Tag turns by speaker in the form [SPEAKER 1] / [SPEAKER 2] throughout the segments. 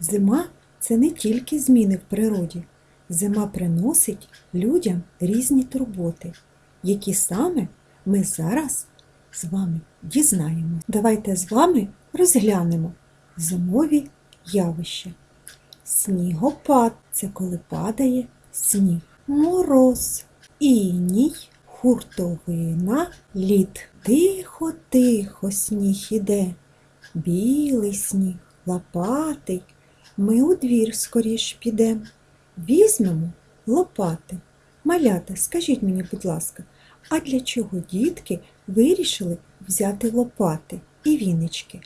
[SPEAKER 1] Зима це не тільки зміни в природі. Зима приносить людям різні турботи, які саме ми зараз з вами дізнаємося. Давайте з вами розглянемо зимові явища. Снігопад це коли падає сніг. Мороз, іній, хуртовина, лід. Тихо, тихо сніг іде, білий сніг, лопатий. Ми у двір скоріш підем. Візьмемо лопати. Малята, скажіть мені, будь ласка, а для чого дітки вирішили взяти лопати і вінички?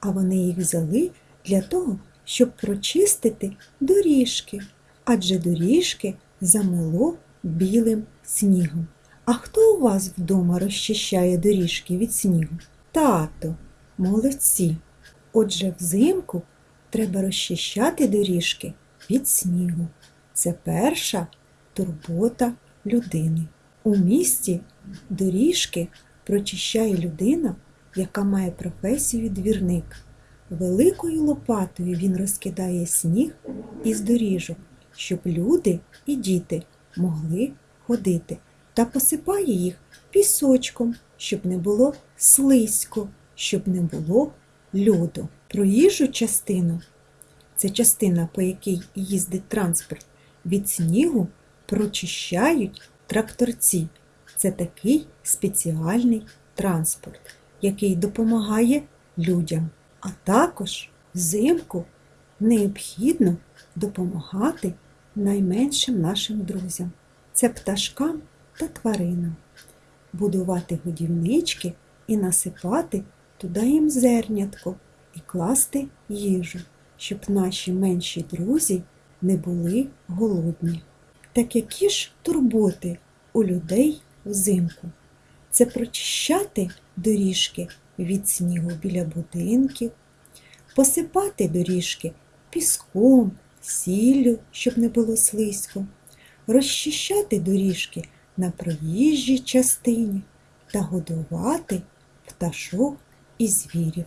[SPEAKER 1] А вони їх взяли для того, щоб прочистити доріжки, адже доріжки замело білим снігом. А хто у вас вдома розчищає доріжки від снігу? Тато, молодці. Отже, взимку треба розчищати доріжки від снігу. Це перша турбота людини. У місті доріжки прочищає людина, яка має професію двірник. Великою лопатою він розкидає сніг із доріжок, щоб люди і діти могли ходити, та посипає їх пісочком, щоб не було слизько, щоб не було льоду. Проїжджу частину це частина, по якій їздить транспорт, від снігу прочищають тракторці. Це такий спеціальний транспорт, який допомагає людям. А також взимку необхідно допомагати найменшим нашим друзям. Це пташкам та тваринам. Будувати годівнички і насипати туди їм зернятко і класти їжу, щоб наші менші друзі не були голодні. Так які ж турботи у людей взимку? Це прочищати доріжки від снігу біля будинків, посипати доріжки піском, сіллю, щоб не було слизько, розчищати доріжки на проїжджій частині та годувати пташок і звірів.